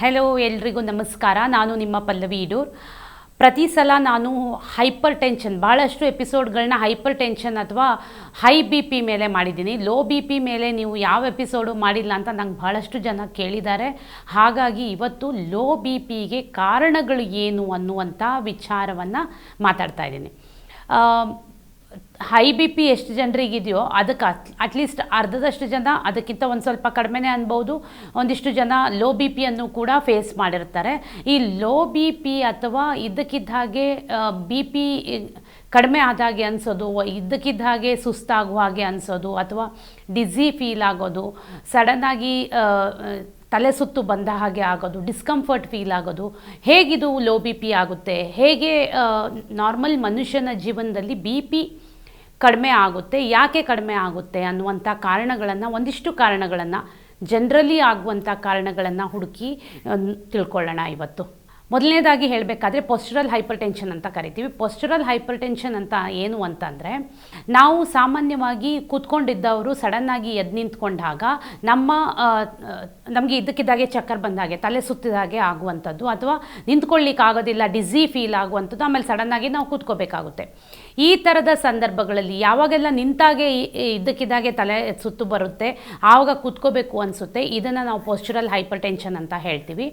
Hello ಎಲ್ರಿಗೂ ನಮಸ್ಕಾರ. ನಾನು ನಿಮ್ಮ ಪಲ್ಲವಿ ಇಡೂರ್ ಪ್ರತಿ ಸಲ ನಾನು ಹೈಪರ್ ಟೆನ್ಷನ್ ಭಾಳಷ್ಟು ಎಪಿಸೋಡ್ಗಳನ್ನ ಹೈಪರ್ ಟೆನ್ಷನ್ ಅಥವಾ ಹೈ ಬಿ ಪಿ ಮೇಲೆ ಮಾಡಿದ್ದೀನಿ. ಲೋ ಬಿ ಪಿ ಮೇಲೆ ನೀವು ಯಾವ ಎಪಿಸೋಡು ಮಾಡಿಲ್ಲ ಅಂತ ನಂಗೆ ಭಾಳಷ್ಟು ಜನ ಕೇಳಿದ್ದಾರೆ. ಹಾಗಾಗಿ ಇವತ್ತು ಲೋ ಬಿ ಪಿಗೆ ಕಾರಣಗಳು ಏನು ಅನ್ನುವಂಥ ವಿಚಾರವನ್ನು ಮಾತಾಡ್ತಾ ಇದ್ದೀನಿ. ಹೈ ಬಿ ಪಿ ಎಷ್ಟು ಜನರಿಗಿದೆಯೋ ಅದಕ್ಕೆ ಅಟ್ ಅಟ್ಲೀಸ್ಟ್ ಅರ್ಧದಷ್ಟು ಜನ ಅದಕ್ಕಿಂತ ಒಂದು ಸ್ವಲ್ಪ ಕಡಿಮೆನೇ ಅನ್ಬೋದು. ಒಂದಿಷ್ಟು ಜನ ಲೋ ಬಿ ಪಿಯನ್ನು ಕೂಡ ಫೇಸ್ ಮಾಡಿರ್ತಾರೆ. ಈ ಲೋ ಬಿ ಪಿ ಅಥವಾ ಇದ್ದಕ್ಕಿದ್ದ ಹಾಗೆ ಬಿ ಪಿ ಕಡಿಮೆ ಆದಾಗೆ ಅನಿಸೋದು ಇದ್ದಕ್ಕಿದ್ದ ಹಾಗೆ ಸುಸ್ತಾಗುವ ಹಾಗೆ ಅನಿಸೋದು, ಅಥವಾ ಡಿಝಿ ಫೀಲ್ ಆಗೋದು ಸಡನ್ನಾಗಿ ತಲೆ ಸುತ್ತು ಬಂದ ಹಾಗೆ ಆಗೋದು ಡಿಸ್ಕಂಫರ್ಟ್ ಫೀಲ್ ಆಗೋದು, ಹೇಗಿದು ಲೋ ಬಿ ಪಿ ಆಗುತ್ತೆ? ಹೇಗೆ ನಾರ್ಮಲ್ ಮನುಷ್ಯನ ಜೀವನದಲ್ಲಿ ಬಿ ಪಿ ಕಡಿಮೆ ಆಗುತ್ತೆ, ಯಾಕೆ ಕಡಿಮೆ ಆಗುತ್ತೆ ಅನ್ನುವಂಥ ಕಾರಣಗಳನ್ನು, ಒಂದಿಷ್ಟು ಕಾರಣಗಳನ್ನು, ಜನರಲಿ ಆಗುವಂಥ ಕಾರಣಗಳನ್ನು ಹುಡುಕಿ ತಿಳ್ಕೊಳ್ಳೋಣ ಇವತ್ತು. ಮೊದಲನೇದಾಗಿ ಹೇಳಬೇಕಾದ್ರೆ ಪೊಸ್ಚರಲ್ ಹೈಪರ್ ಟೆನ್ಷನ್ ಅಂತ ಕರಿತೀವಿ. ಪೊಸ್ಚರಲ್ ಹೈಪರ್ ಟೆನ್ಷನ್ ಅಂತ ಏನು ಅಂತಂದರೆ, ನಾವು ಸಾಮಾನ್ಯವಾಗಿ ಕೂತ್ಕೊಂಡಿದ್ದವರು ಸಡನ್ನಾಗಿ ಎದ್ದು ನಿಂತ್ಕೊಂಡಾಗ ನಮ್ಮ ನಮಗೆ ಇದ್ದಕ್ಕಿದ್ದಾಗೆ ಚಕ್ಕರ್ ಬಂದಾಗೆ, ತಲೆ ಸುತ್ತಿದ ಹಾಗೆ ಆಗುವಂಥದ್ದು, ಅಥವಾ ನಿಂತ್ಕೊಳ್ಳಿಕ್ಕಾಗೋದಿಲ್ಲ ಡಿಸಿ ಫೀಲ್ ಆಗುವಂಥದ್ದು, ಆಮೇಲೆ ಸಡನ್ನಾಗಿ ನಾವು ಕೂತ್ಕೋಬೇಕಾಗುತ್ತೆ. ಈ ಥರದ ಸಂದರ್ಭಗಳಲ್ಲಿ ಯಾವಾಗೆಲ್ಲ ನಿಂತಾಗೆ ಇದ್ದಕ್ಕಿದ್ದಾಗೆ ತಲೆ ಸುತ್ತು ಬರುತ್ತೆ, ಆವಾಗ ಕೂತ್ಕೋಬೇಕು ಅನಿಸುತ್ತೆ. ಇದನ್ನು ನಾವು ಪೋಸ್ಚರಲ್ ಹೈಪರ್ ಟೆನ್ಷನ್ ಅಂತ ಹೇಳ್ತೀವಿ.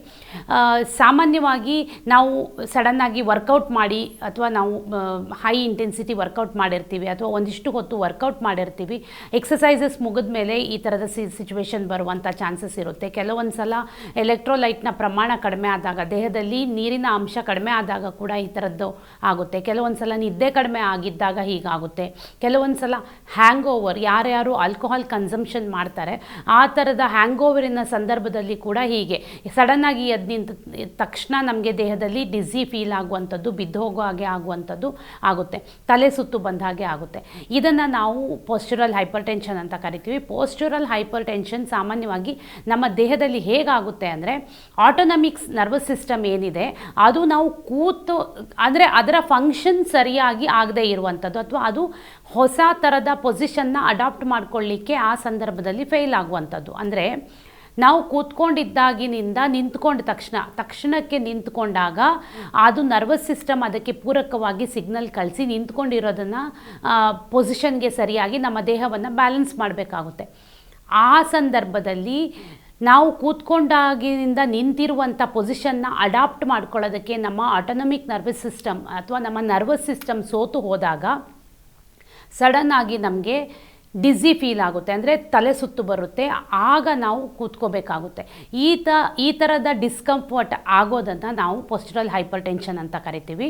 ಸಾಮಾನ್ಯವಾಗಿ ನಾವು ಸಡನ್ನಾಗಿ ವರ್ಕೌಟ್ ಮಾಡಿ ಅಥವಾ ನಾವು ಹೈ ಇಂಟೆನ್ಸಿಟಿ ವರ್ಕೌಟ್ ಮಾಡಿರ್ತೀವಿ ಅಥವಾ ಒಂದಿಷ್ಟು ಹೊತ್ತು ವರ್ಕೌಟ್ ಮಾಡಿರ್ತೀವಿ ಎಕ್ಸಸೈಸಸ್ ಮುಗಿದ ಮೇಲೆ ಈ ಥರದ ಸಿ ಸಿಚುವೇಶನ್ ಬರುವಂಥ ಚಾನ್ಸಸ್ ಇರುತ್ತೆ. ಕೆಲವೊಂದು ಸಲ ಎಲೆಕ್ಟ್ರೋಲೈಟ್ನ ಪ್ರಮಾಣ ಕಡಿಮೆ ಆದಾಗ, ದೇಹದಲ್ಲಿ ನೀರಿನ ಅಂಶ ಕಡಿಮೆ ಆದಾಗ ಕೂಡ ಈ ಥರದ್ದು ಆಗುತ್ತೆ. ಕೆಲವೊಂದು ಸಲ ನಿದ್ದೆ ಕಡಿಮೆ ಆಗಿದ್ದಾಗ ಹೀಗಾಗುತ್ತೆ. ಕೆಲವೊಂದು ಸಲ ಹ್ಯಾಂಗ್ ಓವರ್ ಯಾರ್ಯಾರು ಆಲ್ಕೋಹಾಲ್ ಕನ್ಸಂಪ್ಷನ್ ಮಾಡ್ತಾರೆ, ಆ ಥರದ ಹ್ಯಾಂಗ್ ಓವರಿನ ಸಂದರ್ಭದಲ್ಲಿ ಕೂಡ ಹೀಗೆ. ಸಡನ್ನಾಗಿ ಅದು ನಿಂತ ತಕ್ಷಣ ನಮಗೆ ದೇಹದಲ್ಲಿ ಡಿಸಿ ಫೀಲ್ ಆಗುವಂಥದ್ದು, ಬಿದ್ದು ಹೋಗೋ ಹಾಗೆ ಆಗುವಂಥದ್ದು ಆಗುತ್ತೆ. ತಲೆ ಸುತ್ತು ಬಂದ ಹಾಗೆ ಆಗುತ್ತೆ. ಇದನ್ನು ನಾವು ಪೋಸ್ಚುರಲ್ ಹೈಪರ್ ಟೆನ್ಷನ್ ಅಂತ ಕರಿತೀವಿ. ಪೋಸ್ಚುರಲ್ ಹೈಪರ್ ಟೆನ್ಷನ್ ಸಾಮಾನ್ಯವಾಗಿ ನಮ್ಮ ದೇಹದಲ್ಲಿ ಹೇಗಾಗುತ್ತೆ ಅಂದರೆ ಆಟೋನಮಿಕ್ಸ್ ನರ್ವಸ್ ಸಿಸ್ಟಮ್ ಏನಿದೆ, ಅದು ನಾವು ಕೂತು, ಅಂದರೆ ಅದರ ಫಂಕ್ಷನ್ ಸರಿಯಾಗಿ ಆಗದೆ ಇರುವಂಥದ್ದು ಅಥವಾ ಅದು ಹೊಸ ಥರದ ಪೊಸಿಷನ್ನ ಅಡಾಪ್ಟ್ ಮಾಡ್ಕೊಳ್ಳಿಕ್ಕೆ ಆ ಸಂದರ್ಭದಲ್ಲಿ ಫೇಲ್ ಆಗುವಂಥದ್ದು ಅಂದರೆ ನಾವು ಕೂತ್ಕೊಂಡಿದ್ದಾಗಿನಿಂದ ನಿಂತ್ಕೊಂಡ ತಕ್ಷಣ, ತಕ್ಷಣಕ್ಕೆ ನಿಂತ್ಕೊಂಡಾಗ ಅದು ನರ್ವಸ್ ಸಿಸ್ಟಮ್ ಅದಕ್ಕೆ ಪೂರಕವಾಗಿ ಸಿಗ್ನಲ್ ಕಳಿಸಿ ನಿಂತ್ಕೊಂಡಿರೋದನ್ನು ಪೊಸಿಷನ್ಗೆ ಸರಿಯಾಗಿ ನಮ್ಮ ದೇಹವನ್ನು ಬ್ಯಾಲೆನ್ಸ್ ಮಾಡಬೇಕಾಗುತ್ತೆ. ಆ ಸಂದರ್ಭದಲ್ಲಿ ನಾವು ಕೂತ್ಕೊಂಡಾಗಿನಿಂದ ನಿಂತಿರುವಂಥ ಪೊಸಿಷನ್ನ ಅಡಾಪ್ಟ್ ಮಾಡ್ಕೊಳ್ಳೋದಕ್ಕೆ ನಮ್ಮ ಆಟೋನಮಿಕ್ ನರ್ವಸ್ ಸಿಸ್ಟಮ್ ಅಥವಾ ನಮ್ಮ ನರ್ವಸ್ ಸಿಸ್ಟಮ್ ಸೋತು ಹೋದಾಗ ಆಗಿ ನಮಗೆ ಡಿಝಿ ಫೀಲ್ ಆಗುತ್ತೆ. ಅಂದರೆ ತಲೆ ಸುತ್ತು ಬರುತ್ತೆ. ಆಗ ನಾವು ಕೂತ್ಕೋಬೇಕಾಗುತ್ತೆ. ಈ ತ, ಈ ಥರದ ಡಿಸ್ಕಂಫರ್ಟ್ ಆಗೋದನ್ನು ನಾವು ಪೊಸ್ಚರಲ್ ಹೈಪರ್ ಟೆನ್ಷನ್ ಅಂತ ಕರಿತೀವಿ.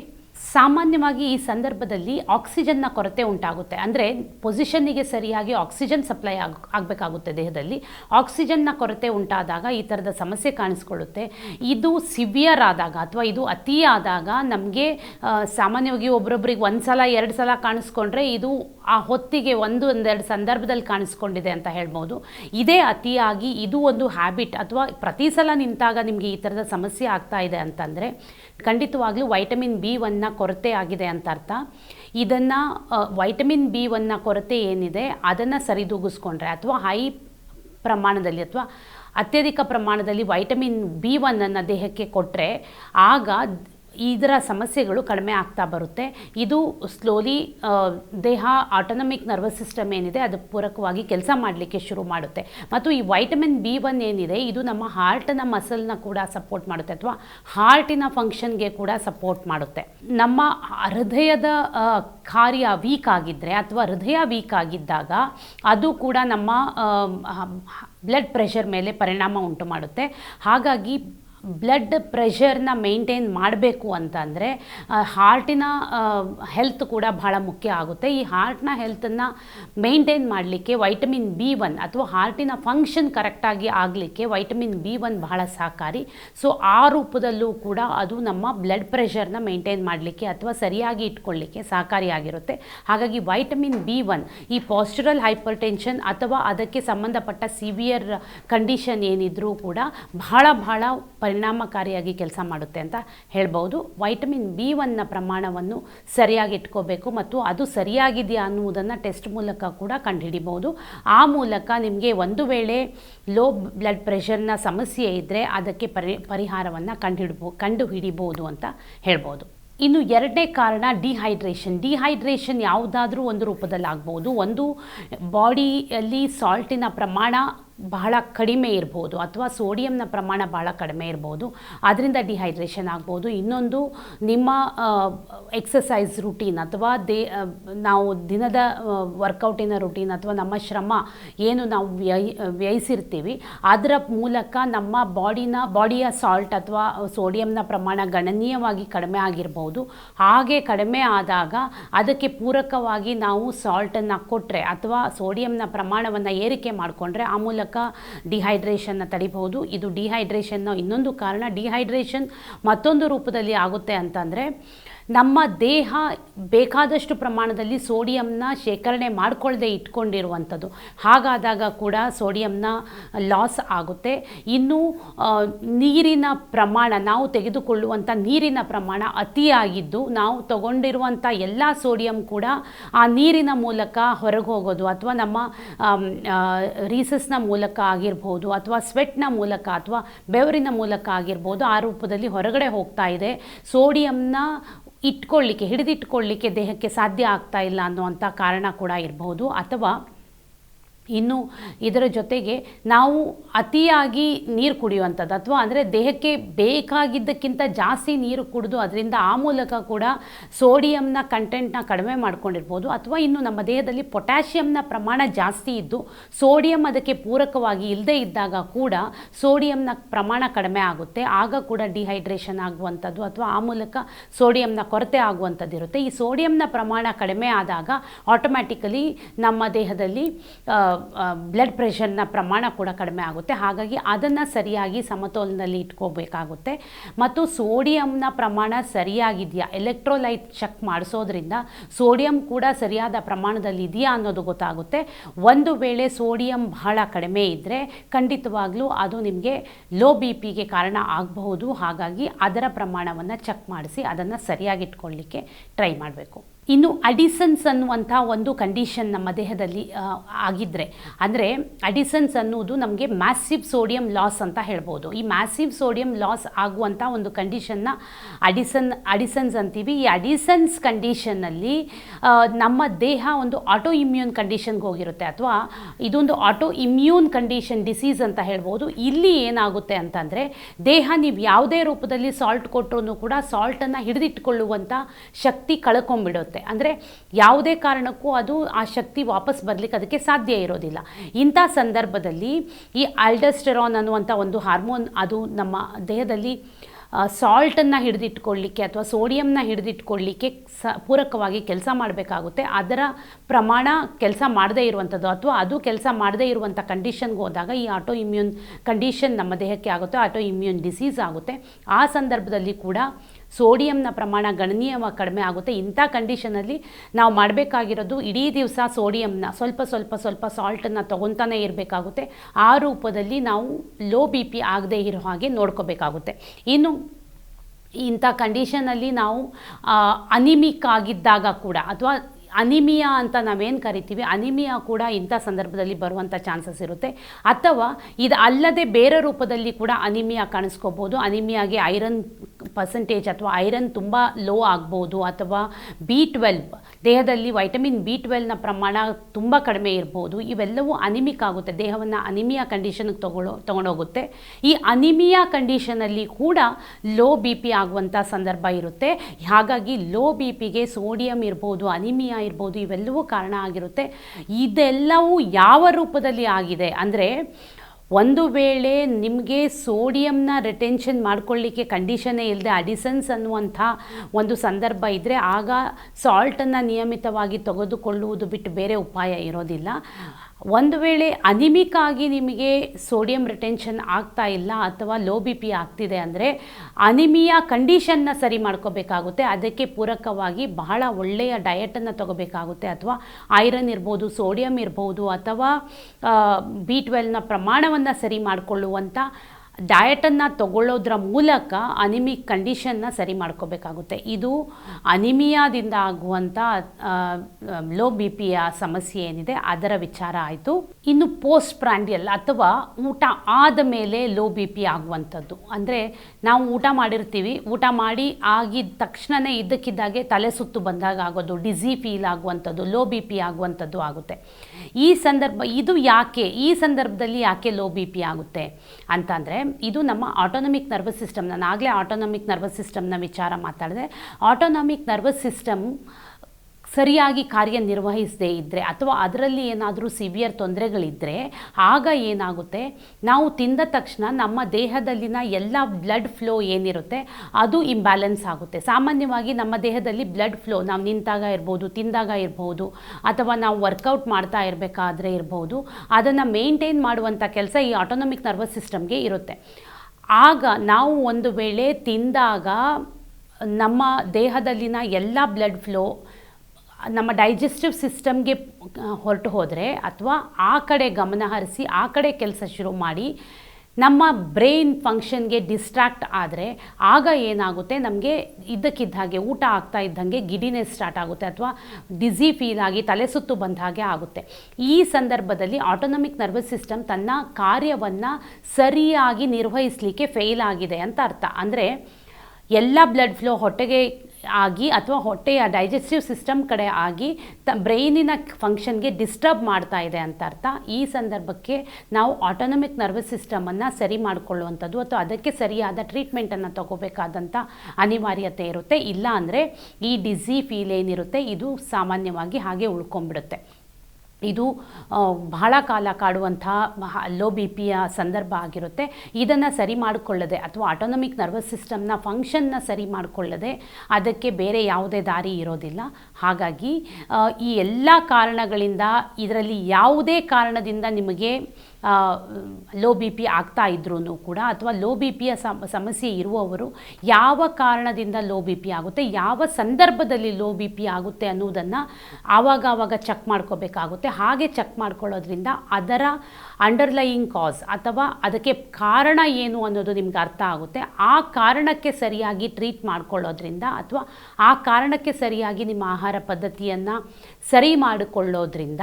ಸಾಮಾನ್ಯವಾಗಿ ಈ ಸಂದರ್ಭದಲ್ಲಿ ಆಕ್ಸಿಜನ್ನ ಕೊರತೆ ಉಂಟಾಗುತ್ತೆ. ಅಂದರೆ ಪೊಸಿಷನ್ನಿಗೆ ಸರಿಯಾಗಿ ಆಕ್ಸಿಜನ್ ಸಪ್ಲೈ ಆಗ, ಆಗಬೇಕಾಗುತ್ತೆ ದೇಹದಲ್ಲಿ. ಆಕ್ಸಿಜನ್ನ ಕೊರತೆ ಉಂಟಾದಾಗ ಈ ಥರದ ಸಮಸ್ಯೆ ಕಾಣಿಸ್ಕೊಳ್ಳುತ್ತೆ. ಇದು ಸಿವಿಯರ್ ಆದಾಗ ಅಥವಾ ಇದು ಅತಿ ಆದಾಗ ನಮಗೆ ಸಾಮಾನ್ಯವಾಗಿ ಒಬ್ಬೊಬ್ಬರಿಗೆ ಒಂದು ಸಲ ಎರಡು ಸಲ ಕಾಣಿಸ್ಕೊಂಡ್ರೆ ಇದು ಆ ಹೊತ್ತಿಗೆ ಒಂದು ಒಂದೆರಡು ಸಂದರ್ಭದಲ್ಲಿ ಕಾಣಿಸ್ಕೊಂಡಿದೆ ಅಂತ ಹೇಳ್ಬೋದು. ಇದೇ ಅತಿಯಾಗಿ ಇದು ಒಂದು ಹ್ಯಾಬಿಟ್ ಅಥವಾ ಪ್ರತಿ ಸಲ ನಿಂತಾಗ ನಿಮಗೆ ಈ ಥರದ ಸಮಸ್ಯೆ ಆಗ್ತಾ ಇದೆ ಅಂತಂದರೆ, ಖಂಡಿತವಾಗ್ಲೂ ವೈಟಮಿನ್ ಬಿ ಒನ್ನ ಕೊರತೆ ಆಗಿದೆ ಅಂತ ಅರ್ಥ. ಇದನ್ನು ವೈಟಮಿನ್ ಬಿ ಒನ್ನ ಕೊರತೆ ಏನಿದೆ, ಅದನ್ನು ಸರಿದೂಗಿಸ್ಕೊಂಡ್ರೆ ಅಥವಾ ಹೈ ಪ್ರಮಾಣದಲ್ಲಿ ಅಥವಾ ಅತ್ಯಧಿಕ ಪ್ರಮಾಣದಲ್ಲಿ ವೈಟಮಿನ್ ಬಿ ಒನ್ನನ್ನು ದೇಹಕ್ಕೆ ಕೊಟ್ಟರೆ ಆಗ ಇದರ ಸಮಸ್ಯೆಗಳು ಕಡಿಮೆ ಆಗ್ತಾ ಬರುತ್ತೆ. ಇದು ಸ್ಲೋಲಿ ದೇಹ ಆಟೋನಮಿಕ್ ನರ್ವಸ್ ಸಿಸ್ಟಮ್ ಏನಿದೆ, ಅದು ಪೂರಕವಾಗಿ ಕೆಲಸ ಮಾಡಲಿಕ್ಕೆ ಶುರು ಮಾಡುತ್ತೆ. ಮತ್ತು ಈ ವೈಟಮಿನ್ ಬಿ ಒನ್ ಏನಿದೆ, ಇದು ನಮ್ಮ ಹಾರ್ಟ್ನ ಮಸಲ್ನ ಕೂಡ ಸಪೋರ್ಟ್ ಮಾಡುತ್ತೆ, ಅಥವಾ ಹಾರ್ಟಿನ ಫಂಕ್ಷನ್ಗೆ ಕೂಡ ಸಪೋರ್ಟ್ ಮಾಡುತ್ತೆ. ನಮ್ಮ ಹೃದಯದ ಕಾರ್ಯ ವೀಕ್ ಆಗಿದ್ದರೆ ಅಥವಾ ಹೃದಯ ವೀಕ್ ಆಗಿದ್ದಾಗ, ಅದು ಕೂಡ ನಮ್ಮ ಬ್ಲಡ್ ಪ್ರೆಷರ್ ಮೇಲೆ ಪರಿಣಾಮ ಉಂಟು ಮಾಡುತ್ತೆ. ಹಾಗಾಗಿ ಬ್ಲಡ್ ಪ್ರೆಷರ್ನ ಮೇಂಟೈನ್ ಮಾಡಬೇಕು ಅಂತಂದರೆ ಹಾರ್ಟಿನ ಹೆಲ್ತ್ ಕೂಡ ಭಾಳ ಮುಖ್ಯ ಆಗುತ್ತೆ. ಈ ಹಾರ್ಟ್ನ ಹೆಲ್ತನ್ನು ಮೇಂಟೈನ್ ಮಾಡಲಿಕ್ಕೆ ವೈಟಮಿನ್ ಬಿ ಒನ್ ಅಥವಾ ಹಾರ್ಟಿನ ಫಂಕ್ಷನ್ ಕರೆಕ್ಟಾಗಿ ಆಗಲಿಕ್ಕೆ ವೈಟಮಿನ್ ಬಿ ಒನ್ ಬಹಳ ಸಹಕಾರಿ. ಸೊ ಆ ರೂಪದಲ್ಲೂ ಕೂಡ ಅದು ನಮ್ಮ ಬ್ಲಡ್ ಪ್ರೆಷರ್ನ ಮೇಂಟೈನ್ ಮಾಡಲಿಕ್ಕೆ ಅಥವಾ ಸರಿಯಾಗಿ ಇಟ್ಕೊಳ್ಳಿಕ್ಕೆ ಸಹಕಾರಿಯಾಗಿರುತ್ತೆ ಹಾಗಾಗಿ ವೈಟಮಿನ್ ಬಿ ಒನ್ ಈ ಪಾಸ್ಚರಲ್ ಹೈಪರ್ ಟೆನ್ಷನ್ ಅಥವಾ ಅದಕ್ಕೆ ಸಂಬಂಧಪಟ್ಟ ಸಿವಿಯರ್ ಕಂಡೀಷನ್ ಏನಿದ್ರೂ ಕೂಡ ಬಹಳ ಬಹಳ ಪರಿಣಾಮಕಾರಿಯಾಗಿ ಕೆಲಸ ಮಾಡುತ್ತೆ ಅಂತ ಹೇಳ್ಬೋದು. ವೈಟಮಿನ್ ಬಿ ಒನ್ನ ಪ್ರಮಾಣವನ್ನು ಸರಿಯಾಗಿ ಇಟ್ಕೋಬೇಕು ಮತ್ತು ಅದು ಸರಿಯಾಗಿದೆಯಾ ಅನ್ನುವುದನ್ನು ಟೆಸ್ಟ್ ಮೂಲಕ ಕೂಡ ಕಂಡುಹಿಡಿಬೋದು ಆ ಮೂಲಕ ನಿಮಗೆ ಒಂದು ವೇಳೆ ಲೋ ಬ್ಲಡ್ ಪ್ರೆಷರ್ನ ಸಮಸ್ಯೆ ಇದ್ದರೆ ಅದಕ್ಕೆ ಪರಿ, ಪರಿಹಾರವನ್ನು ಕಂಡುಹಿಡ್ಬೋ ಕಂಡು ಹಿಡಿಬೋದು ಅಂತ ಹೇಳ್ಬೋದು. ಇನ್ನು ಎರಡನೇ ಕಾರಣ ಡಿಹೈಡ್ರೇಷನ್ ಡಿಹೈಡ್ರೇಷನ್ ಯಾವುದಾದ್ರೂ ಒಂದು ರೂಪದಲ್ಲಿ ಆಗ್ಬೋದು ಒಂದು ಬಾಡಿಯಲ್ಲಿ ಸಾಲ್ಟಿನ ಪ್ರಮಾಣ ಬಹಳ ಕಡಿಮೆ ಇರ್ಬೋದು ಅಥವಾ ಸೋಡಿಯಂನ ಪ್ರಮಾಣ ಬಹಳ ಕಡಿಮೆ ಇರ್ಬೋದು. ಅದರಿಂದ ಡಿಹೈಡ್ರೇಷನ್ ಆಗ್ಬೋದು. ಇನ್ನೊಂದು ನಿಮ್ಮ ಎಕ್ಸಸೈಸ್ ರುಟೀನ್ ಅಥವಾ ದೇ ನಾವು ದಿನದ ವರ್ಕೌಟಿನ ರುಟೀನ್ ಅಥವಾ ನಮ್ಮ ಶ್ರಮ ಏನು ನಾವು ವ್ಯಯ, ವ್ಯಯಿಸಿರ್ತೀವಿ, ಅದರ ಮೂಲಕ ನಮ್ಮ ಬಾಡಿನ ಬಾಡಿಯ ಸಾಲ್ಟ್ ಅಥವಾ ಸೋಡಿಯಂನ ಪ್ರಮಾಣ ಗಣನೀಯವಾಗಿ ಕಡಿಮೆ ಆಗಿರ್ಬೋದು. ಹಾಗೆ ಕಡಿಮೆ ಆದಾಗ ಅದಕ್ಕೆ ಪೂರಕವಾಗಿ ನಾವು ಸಾಲ್ಟನ್ನು ಕೊಟ್ಟರೆ ಅಥವಾ ಸೋಡಿಯಂನ ಪ್ರಮಾಣವನ್ನು ಏರಿಕೆ ಮಾಡಿಕೊಂಡ್ರೆ ಆ ಮೂಲಕ ಡಿಹೈಡ್ರೇಷನ್ನ ತಡಿಬಹುದು. ಇದು ಡಿಹೈಡ್ರೇಷನ್ನ ಇನ್ನೊಂದು ಕಾರಣ. ಡಿಹೈಡ್ರೇಷನ್ ಮತ್ತೊಂದು ರೂಪದಲ್ಲಿ ಆಗುತ್ತೆ ಅಂತಂದರೆ ನಮ್ಮ ದೇಹ ಬೇಕಾದಷ್ಟು ಪ್ರಮಾಣದಲ್ಲಿ ಸೋಡಿಯಂನ ಶೇಖರಣೆ ಮಾಡಿಕೊಳ್ಳದೆ ಇಟ್ಕೊಂಡಿರುವಂಥದ್ದು. ಹಾಗಾದಾಗ ಕೂಡ ಸೋಡಿಯಂನ ಲಾಸ್ ಆಗುತ್ತೆ. ಇನ್ನು ನೀರಿನ ಪ್ರಮಾಣ, ನಾವು ತೆಗೆದುಕೊಳ್ಳುವಂಥ ನೀರಿನ ಪ್ರಮಾಣ ಅತಿಯಾಗಿದ್ದು, ನಾವು ತಗೊಂಡಿರುವಂಥ ಎಲ್ಲ ಸೋಡಿಯಂ ಕೂಡ ಆ ನೀರಿನ ಮೂಲಕ ಹೊರಗೆ ಹೋಗೋದು ಅಥವಾ ನಮ್ಮ ರೀಸಸ್ನ ಮೂಲಕ ಆಗಿರ್ಬೋದು ಅಥವಾ ಸ್ವೆಟ್ನ ಮೂಲಕ ಅಥವಾ ಬೆವರಿನ ಮೂಲಕ ಆಗಿರ್ಬೋದು ಆ ರೂಪದಲ್ಲಿ ಹೊರಗಡೆ ಹೋಗ್ತಾ ಇದೆ. ಸೋಡಿಯಂನ ಇಟ್ಕೊಳ್ಳಿಕ್ಕೆ ಹಿಡಿದಿಟ್ಕೊಳ್ಳಿಕ್ಕೆ ದೇಹಕ್ಕೆ ಸಾಧ್ಯ ಆಗ್ತಾ ಇಲ್ಲ ಅನ್ನುವಂಥ ಕಾರಣ ಕೂಡ ಇರಬಹುದು ಅಥವಾ ಇನ್ನು ಇದರ ಜೊತೆಗೆ ನಾವು ಅತಿಯಾಗಿ ನೀರು ಕುಡಿಯುವಂಥದ್ದು ಅಥವಾ ಅಂದರೆ ದೇಹಕ್ಕೆ ಬೇಕಾಗಿದ್ದಕ್ಕಿಂತ ಜಾಸ್ತಿ ನೀರು ಕುಡಿದು ಅದರಿಂದ ಆ ಮೂಲಕ ಕೂಡ ಸೋಡಿಯಂನ ಕಂಟೆಂಟ್ನ ಕಡಿಮೆ ಮಾಡ್ಕೊಂಡಿರ್ಬೋದು. ಅಥವಾ ಇನ್ನು ನಮ್ಮ ದೇಹದಲ್ಲಿ ಪೊಟ್ಯಾಷಿಯಂನ ಪ್ರಮಾಣ ಜಾಸ್ತಿ ಇದ್ದು ಸೋಡಿಯಂ ಅದಕ್ಕೆ ಪೂರಕವಾಗಿ ಇಲ್ಲದೆ ಇದ್ದಾಗ ಕೂಡ ಸೋಡಿಯಂನ ಪ್ರಮಾಣ ಕಡಿಮೆ ಆಗುತ್ತೆ. ಆಗ ಕೂಡ ಡಿಹೈಡ್ರೇಷನ್ ಆಗುವಂಥದ್ದು ಅಥವಾ ಆ ಮೂಲಕ ಸೋಡಿಯಂನ ಕೊರತೆ ಆಗುವಂಥದ್ದು ಇರುತ್ತೆ. ಈ ಸೋಡಿಯಂನ ಪ್ರಮಾಣ ಕಡಿಮೆ ಆದಾಗ ಆಟೋಮ್ಯಾಟಿಕಲಿ ನಮ್ಮ ದೇಹದಲ್ಲಿ ಬ್ಲಡ್ ಪ್ರೆಷರ್ನ ಪ್ರಮಾಣ ಕೂಡ ಕಡಿಮೆ ಆಗುತ್ತೆ. ಹಾಗಾಗಿ ಅದನ್ನು ಸರಿಯಾಗಿ ಸಮತೋಲನದಲ್ಲಿ ಇಟ್ಕೋಬೇಕಾಗುತ್ತೆ. ಮತ್ತು ಸೋಡಿಯಂನ ಪ್ರಮಾಣ ಸರಿಯಾಗಿದೆಯಾ? ಎಲೆಕ್ಟ್ರೋಲೈಟ್ ಚೆಕ್ ಮಾಡಿಸೋದ್ರಿಂದ ಸೋಡಿಯಂ ಕೂಡ ಸರಿಯಾದ ಪ್ರಮಾಣದಲ್ಲಿ ಇದೆಯಾ ಅನ್ನೋದು ಗೊತ್ತಾಗುತ್ತೆ. ಒಂದು ವೇಳೆ ಸೋಡಿಯಂ ಬಹಳ ಕಡಿಮೆ ಇದ್ದರೆ ಖಂಡಿತವಾಗ್ಲೂ ಅದು ನಿಮಗೆ ಲೋ ಬಿ ಪಿಗೆ ಕಾರಣ ಆಗಬಹುದು. ಹಾಗಾಗಿ ಅದರ ಪ್ರಮಾಣವನ್ನು ಚೆಕ್ ಮಾಡಿಸಿ ಅದನ್ನು ಸರಿಯಾಗಿಟ್ಕೊಳ್ಳಿಕ್ಕೆ ಟ್ರೈ ಮಾಡಬೇಕು. ಇನ್ನು ಅಡಿಸನ್ಸ್ ಅನ್ನುವಂಥ ಒಂದು ಕಂಡೀಷನ್ ನಮ್ಮ ದೇಹದಲ್ಲಿ ಆಗಿದ್ದರೆ ಅಂದರೆ ಅಡಿಸನ್ಸ್ ಅನ್ನೋದು ನಮಗೆ ಮ್ಯಾಸಿವ್ ಸೋಡಿಯಂ ಲಾಸ್ ಅಂತ ಹೇಳ್ಬೋದು. ಈ ಮ್ಯಾಸಿವ್ ಸೋಡಿಯಂ ಲಾಸ್ ಆಗುವಂಥ ಒಂದು ಕಂಡೀಷನ್ನ ಅಡಿಸನ್, ಅಡಿಸನ್ಸ್ ಅಂತೀವಿ. ಈ ಅಡಿಸನ್ಸ್ ಕಂಡೀಷನ್ನಲ್ಲಿ ನಮ್ಮ ದೇಹ ಒಂದು ಆಟೋ ಇಮ್ಯೂನ್ ಕಂಡೀಷನ್ಗೆ ಹೋಗಿರುತ್ತೆ ಅಥವಾ ಇದೊಂದು ಆಟೋ ಇಮ್ಯೂನ್ ಕಂಡೀಷನ್ ಡಿಸೀಸ್ ಅಂತ ಹೇಳ್ಬೋದು. ಇಲ್ಲಿ ಏನಾಗುತ್ತೆ ಅಂತಂದರೆ ದೇಹ ನೀವು ಯಾವುದೇ ರೂಪದಲ್ಲಿ ಸಾಲ್ಟ್ ಕೊಟ್ಟರು ಕೂಡ ಸಾಲ್ಟನ್ನು ಹಿಡಿದಿಟ್ಕೊಳ್ಳುವಂಥ ಶಕ್ತಿ ಕಳ್ಕೊಂಡ್ಬಿಡುತ್ತೆ ಅಂದರೆ ಯಾವುದೇ ಕಾರಣಕ್ಕೂ ಅದು ಆ ಶಕ್ತಿ ವಾಪಸ್ ಬರಲಿಕ್ಕೆ ಅದಕ್ಕೆ ಸಾಧ್ಯ ಇರೋದಿಲ್ಲ. ಇಂಥ ಸಂದರ್ಭದಲ್ಲಿ ಈ ಆಲ್ಡಸ್ಟೆರಾನ್ ಅನ್ನುವಂಥ ಒಂದು ಹಾರ್ಮೋನ್ ಅದು ನಮ್ಮ ದೇಹದಲ್ಲಿ ಸಾಲ್ಟನ್ನು ಹಿಡಿದಿಟ್ಕೊಳ್ಳಿಕ್ಕೆ ಅಥವಾ ಸೋಡಿಯಂನ ಹಿಡಿದಿಟ್ಕೊಳ್ಳಿಕ್ಕೆ ಸ, ಪೂರಕವಾಗಿ ಕೆಲಸ ಮಾಡಬೇಕಾಗುತ್ತೆ. ಅದರ ಪ್ರಮಾಣ ಕೆಲಸ ಮಾಡದೇ ಇರುವಂಥದ್ದು ಅಥವಾ ಅದು ಕೆಲಸ ಮಾಡದೇ ಇರುವಂಥ ಕಂಡೀಷನ್ಗೆ ಹೋದಾಗ ಈ ಆಟೋ ಇಮ್ಯೂನ್ ಕಂಡೀಷನ್ ನಮ್ಮ ದೇಹಕ್ಕೆ ಆಗುತ್ತೆ ಆಟೋ ಇಮ್ಯೂನ್ ಡಿಸೀಸ್ ಆಗುತ್ತೆ. ಆ ಸಂದರ್ಭದಲ್ಲಿ ಕೂಡ ಸೋಡಿಯಂನ ಪ್ರಮಾಣ ಗಣನೀಯವಾಗಿ ಕಡಿಮೆ ಆಗುತ್ತೆ. ಇಂಥ ಕಂಡೀಷನಲ್ಲಿ ನಾವು ಮಾಡಬೇಕಾಗಿರೋದು ಇಡೀ ದಿವಸ ಸೋಡಿಯಂನ, ಸ್ವಲ್ಪ ಸ್ವಲ್ಪ ಸ್ವಲ್ಪ ಸಾಲ್ಟನ್ನು ತೊಗೊತಾನೆ ಇರಬೇಕಾಗುತ್ತೆ. ಆ ರೂಪದಲ್ಲಿ ನಾವು ಲೋ ಬಿ ಪಿ ಆಗದೇ ಇರೋ ಹಾಗೆ ನೋಡ್ಕೋಬೇಕಾಗುತ್ತೆ. ಇನ್ನು ಇಂಥ ಕಂಡೀಷನಲ್ಲಿ ನಾವು ಅನಿಮಿಕ್ ಆಗಿದ್ದಾಗ ಕೂಡ, ಅಥವಾ ಅನಿಮಿಯಾ ಅಂತ ನಾವೇನು ಕರಿತೀವಿ, ಅನಿಮಿಯಾ ಕೂಡ ಇಂಥ ಸಂದರ್ಭದಲ್ಲಿ ಬರುವಂಥ ಚಾನ್ಸಸ್ ಇರುತ್ತೆ. ಅಥವಾ ಇದು ಅಲ್ಲದೆ ಬೇರೆ ರೂಪದಲ್ಲಿ ಕೂಡ ಅನಿಮಿಯಾ ಕಾಣಿಸ್ಕೋಬೋದು. ಅನಿಮಿಯಾಗೆ ಐರನ್ ಪರ್ಸೆಂಟೇಜ್ ಅಥವಾ ಐರನ್ ತುಂಬ ಲೋ ಆಗ್ಬೋದು, ಅಥವಾ ಬಿ ಟ್ವೆಲ್ವ್ ದೇಹದಲ್ಲಿ ವೈಟಮಿನ್ ಬಿ ಟ್ವೆಲ್ವ್ನ ಪ್ರಮಾಣ ತುಂಬ ಕಡಿಮೆ ಇರ್ಬೋದು. ಇವೆಲ್ಲವೂ ಅನಿಮಿಕ್ ಆಗುತ್ತೆ. ದೇಹವನ್ನು ಅನಿಮಿಯಾ ಕಂಡೀಷನ್ಗೆ ತಗೊಳ್ಳೋ ತೊಗೊಂಡೋಗುತ್ತೆ. ಈ ಅನಿಮಿಯಾ ಕಂಡೀಷನಲ್ಲಿ ಕೂಡ ಲೋ ಬಿ ಪಿ ಆಗುವಂಥ ಸಂದರ್ಭ ಇರುತ್ತೆ. ಹಾಗಾಗಿ ಲೋ ಬಿ ಪಿಗೆ ಸೋಡಿಯಂ ಇರ್ಬೋದು, ಅನಿಮಿಯಾ ಇರ್ಬೋದು, ಇವೆಲ್ಲವೂ ಕಾರಣ ಆಗಿರುತ್ತೆ. ಇದೆಲ್ಲವೂ ಯಾವ ರೂಪದಲ್ಲಿ ಆಗಿದೆ ಅಂದರೆ, ಒಂದು ವೇಳೆ ನಿಮಗೆ ಸೋಡಿಯಂನ ರಿಟೆನ್ಷನ್ ಮಾಡ್ಕೊಳ್ಳಿಕ್ಕೆ ಕಂಡೀಷನ್ನೇ ಇಲ್ಲದೆ ಅಡಿಸನ್ಸ್ ಅನ್ನುವಂಥ ಒಂದು ಸಂದರ್ಭ ಇದ್ದರೆ ಆಗ ಸಾಲ್ಟನ್ನು ನಿಯಮಿತವಾಗಿ ತೆಗೆದುಕೊಳ್ಳುವುದು ಬಿಟ್ಟು ಬೇರೆ ಉಪಾಯ ಇರೋದಿಲ್ಲ. ಒಂದು ವೇಳೆ ಅನಿಮಿಕ್ ಆಗಿ ನಿಮಗೆ ಸೋಡಿಯಂ ರಿಟೆನ್ಷನ್ ಆಗ್ತಾ ಇಲ್ಲ ಅಥವಾ ಲೋ ಬಿ ಪಿ ಆಗ್ತಿದೆ ಅಂದರೆ ಅನಿಮಿಯಾ ಕಂಡೀಷನ್ನ ಸರಿ ಮಾಡ್ಕೋಬೇಕಾಗುತ್ತೆ. ಅದಕ್ಕೆ ಪೂರಕವಾಗಿ ಬಹಳ ಒಳ್ಳೆಯ ಡಯಟನ್ನು ತಗೋಬೇಕಾಗುತ್ತೆ. ಅಥವಾ ಐರನ್ ಇರ್ಬೋದು ಸೋಡಿಯಂ ಇರ್ಬೋದು ಅಥವಾ ಬಿ ಟ್ವೆಲ್ನ ಪ್ರಮಾಣವನ್ನು ಸರಿ ಮಾಡಿಕೊಳ್ಳುವಂಥ ಡಯಟನ್ನು ತಗೊಳ್ಳೋದ್ರ ಮೂಲಕ ಅನಿಮಿಕ್ ಕಂಡೀಷನ್ನ ಸರಿ ಮಾಡ್ಕೋಬೇಕಾಗುತ್ತೆ. ಇದು ಅನಿಮಿಯಾದಿಂದ ಆಗುವಂಥ ಲೋ ಬಿ ಪಿಯ ಸಮಸ್ಯೆ ಏನಿದೆ, ಅದರ ವಿಚಾರ ಆಯಿತು. ಇನ್ನು ಪೋಸ್ಟ್ ಪ್ರಾಂಡಿಯಲ್ ಅಥವಾ ಊಟ ಆದ ಮೇಲೆ ಲೋ ಬಿ ಪಿ ಆಗುವಂಥದ್ದು. ಅಂದರೆ ನಾವು ಊಟ ಮಾಡಿರ್ತೀವಿ, ಊಟ ಮಾಡಿ ಆಗಿದ ತಕ್ಷಣವೇ ಇದ್ದಕ್ಕಿದ್ದಾಗೆ ತಲೆ ಸುತ್ತು ಬಂದಾಗ ಆಗೋದು ಡಿಸಿ ಫೀಲ್ ಆಗುವಂಥದ್ದು ಲೋ ಬಿ ಪಿ ಆಗುವಂಥದ್ದು ಆಗುತ್ತೆ. ಈ ಸಂದರ್ಭ, ಇದು ಯಾಕೆ, ಈ ಸಂದರ್ಭದಲ್ಲಿ ಯಾಕೆ ಲೋ ಬಿ ಪಿ ಆಗುತ್ತೆ ಅಂತಂದರೆ ಇದು ನಮ್ಮ ಆಟೋನಮಿಕ್ ನರ್ವಸ್ ಸಿಸ್ಟಮ್ ನಾನು ಆಗಲೇ ಆಟೋನಮಿಕ್ ನರ್ವಸ್ ಸಿಸ್ಟಮ್ನ ವಿಚಾರ ಮಾತಾಡಿದೆ ಆಟೋನಮಿಕ್ ನರ್ವಸ್ ಸಿಸ್ಟಮ್ ಸರಿಯಾಗಿ ಕಾರ್ಯನಿರ್ವಹಿಸದೇ ಇದ್ದರೆ ಅಥವಾ ಅದರಲ್ಲಿ ಏನಾದರೂ ಸಿವಿಯರ್ ತೊಂದರೆಗಳಿದ್ದರೆ ಆಗ ಏನಾಗುತ್ತೆ? ನಾವು ತಿಂದ ತಕ್ಷಣ ನಮ್ಮ ದೇಹದಲ್ಲಿನ ಎಲ್ಲ ಬ್ಲಡ್ ಫ್ಲೋ ಏನಿರುತ್ತೆ, ಅದು ಇಂಬ್ಯಾಲೆನ್ಸ್ ಆಗುತ್ತೆ. ಸಾಮಾನ್ಯವಾಗಿ ನಮ್ಮ ದೇಹದಲ್ಲಿ ಬ್ಲಡ್ ಫ್ಲೋ ನಾವು ನಿಂತಾಗ ಇರ್ಬೋದು, ತಿಂದಾಗ ಇರ್ಬೋದು, ಅಥವಾ ನಾವು ವರ್ಕೌಟ್ ಮಾಡ್ತಾ ಇರಬೇಕಾದ್ರೆ ಇರ್ಬೋದು, ಅದನ್ನು ಮೇಂಟೈನ್ ಮಾಡುವಂಥ ಕೆಲಸ ಈ ಆಟೋನಮಿಕ್ ನರ್ವಸ್ ಸಿಸ್ಟಮ್ಗೆ ಇರುತ್ತೆ. ಆಗ ನಾವು ಒಂದು ವೇಳೆ ತಿಂದಾಗ ನಮ್ಮ ದೇಹದಲ್ಲಿನ ಎಲ್ಲ ಬ್ಲಡ್ ಫ್ಲೋ ನಮ್ಮ ಡೈಜೆಸ್ಟಿವ್ ಸಿಸ್ಟಮ್ಗೆ ಹೊರಟು ಹೋದರೆ ಅಥವಾ ಆ ಕಡೆ ಗಮನ ಹರಿಸಿ ಆ ಕಡೆ ಕೆಲಸ ಶುರು ಮಾಡಿ ನಮ್ಮ ಬ್ರೈನ್ ಫಂಕ್ಷನ್ಗೆ ಡಿಸ್ಟ್ರಾಕ್ಟ್ ಆದರೆ ಆಗ ಏನಾಗುತ್ತೆ? ನಮಗೆ ಇದ್ದಕ್ಕಿದ್ದ ಹಾಗೆ, ಊಟ ಆಗ್ತಾ ಇದ್ದಂಗೆ ಗಿಡಿನೆಸ್ ಸ್ಟಾರ್ಟ್ ಆಗುತ್ತೆ ಅಥವಾ ಡಿಸಿ ಫೀಲ್ ಆಗಿ ತಲೆ ಸುತ್ತು ಬಂದ ಹಾಗೆ ಆಗುತ್ತೆ. ಈ ಸಂದರ್ಭದಲ್ಲಿ ಆಟೋನಮಿಕ್ ನರ್ವಸ್ ಸಿಸ್ಟಮ್ ತನ್ನ ಕಾರ್ಯವನ್ನು ಸರಿಯಾಗಿ ನಿರ್ವಹಿಸಲಿಕ್ಕೆ ಫೇಲ್ ಆಗಿದೆ ಅಂತ ಅರ್ಥ. ಅಂದರೆ ಎಲ್ಲ ಬ್ಲಡ್ ಫ್ಲೋ ಹೊಟ್ಟೆಗೆ ಆಗಿ ಅಥವಾ ಹೊಟ್ಟೆಯ ಡೈಜೆಸ್ಟಿವ್ ಸಿಸ್ಟಮ್ ಕಡೆ ಆಗಿ ತ ಬ್ರೈನಿನ ಫಂಕ್ಷನ್ಗೆ ಡಿಸ್ಟರ್ಬ್ ಮಾಡ್ತಾ ಇದೆ ಅಂತ ಅರ್ಥ. ಈ ಸಂದರ್ಭಕ್ಕೆ ನಾವು ಆಟೋನಮಿಕ್ ನರ್ವಸ್ ಸಿಸ್ಟಮನ್ನು ಸರಿ ಮಾಡಿಕೊಳ್ಳುವಂಥದ್ದು ಅಥವಾ ಅದಕ್ಕೆ ಸರಿಯಾದ ಟ್ರೀಟ್ಮೆಂಟನ್ನು ತಗೋಬೇಕಾದಂಥ ಅನಿವಾರ್ಯತೆ ಇರುತ್ತೆ. ಇಲ್ಲ ಅಂದರೆ ಈ ಡಿಸಿ ಫೀಲ್ ಏನಿರುತ್ತೆ, ಇದು ಸಾಮಾನ್ಯವಾಗಿ ಹಾಗೆ ಉಳ್ಕೊಂಬಿಡುತ್ತೆ ಇದು ಬಹಳ ಕಾಲ ಕಾಡುವಂಥ ಲೋ ಬಿ ಪಿಯ ಸಂದರ್ಭ ಆಗಿರುತ್ತೆ. ಇದನ್ನು ಸರಿ ಮಾಡಿಕೊಳ್ಳದೆ ಅಥವಾ ಆಟೋನಮಿಕ್ ನರ್ವಸ್ ಸಿಸ್ಟಮ್ನ ಫಂಕ್ಷನ್ನ ಸರಿ ಮಾಡಿಕೊಳ್ಳದೆ ಅದಕ್ಕೆ ಬೇರೆ ಯಾವುದೇ ದಾರಿ ಇರೋದಿಲ್ಲ. ಹಾಗಾಗಿ ಈ ಎಲ್ಲ ಕಾರಣಗಳಿಂದ ಇದರಲ್ಲಿ ಯಾವುದೇ ಕಾರಣದಿಂದ ನಿಮಗೆ ಲೋ ಬಿ ಪಿ ಆಗ್ತಾ ಇದ್ರೂ ಕೂಡ ಅಥವಾ ಲೋ ಬಿ ಪಿಯ ಸಮಸ್ಯೆ ಇರುವವರು ಯಾವ ಕಾರಣದಿಂದ ಲೋ ಬಿ ಪಿ ಆಗುತ್ತೆ, ಯಾವ ಸಂದರ್ಭದಲ್ಲಿ ಲೋ ಬಿ ಪಿ ಆಗುತ್ತೆ ಅನ್ನೋದನ್ನು ಆವಾಗ ಆವಾಗ ಚೆಕ್ ಮಾಡ್ಕೋಬೇಕಾಗುತ್ತೆ. ಹಾಗೆ ಚೆಕ್ ಮಾಡ್ಕೊಳ್ಳೋದ್ರಿಂದ ಅದರ ಅಂಡರ್ಲೈಯಿಂಗ್ ಕಾಸ್ ಅಥವಾ ಅದಕ್ಕೆ ಕಾರಣ ಏನು ಅನ್ನೋದು ನಿಮ್ಗೆ ಅರ್ಥ ಆಗುತ್ತೆ. ಆ ಕಾರಣಕ್ಕೆ ಸರಿಯಾಗಿ ಟ್ರೀಟ್ ಮಾಡ್ಕೊಳ್ಳೋದ್ರಿಂದ ಅಥವಾ ಆ ಕಾರಣಕ್ಕೆ ಸರಿಯಾಗಿ ನಿಮ್ಮ ಆಹಾರ ಪದ್ಧತಿಯನ್ನು ಸರಿ ಮಾಡಿಕೊಳ್ಳೋದ್ರಿಂದ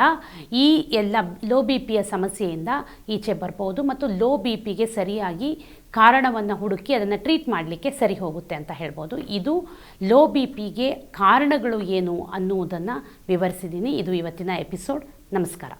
ಈ ಎಲ್ಲ ಲೋ ಬಿ ಪಿಯ ಸಮಸ್ಯೆಯಿಂದ ಈಚೆ ಬರ್ಬೋದು ಮತ್ತು ಲೋ ಬಿ ಪಿಗೆ ಸರಿಯಾಗಿ ಕಾರಣವನ್ನು ಹುಡುಕಿ ಅದನ್ನು ಟ್ರೀಟ್ ಮಾಡಲಿಕ್ಕೆ ಸರಿ ಹೋಗುತ್ತೆ ಅಂತ ಹೇಳ್ಬೋದು. ಇದು ಲೋ ಬಿ ಪಿಗೆ ಕಾರಣಗಳು ಏನು ಅನ್ನುವುದನ್ನು ವಿವರಿಸಿದ್ದೀನಿ ಇದು ಇವತ್ತಿನ ಎಪಿಸೋಡ್ ನಮಸ್ಕಾರ.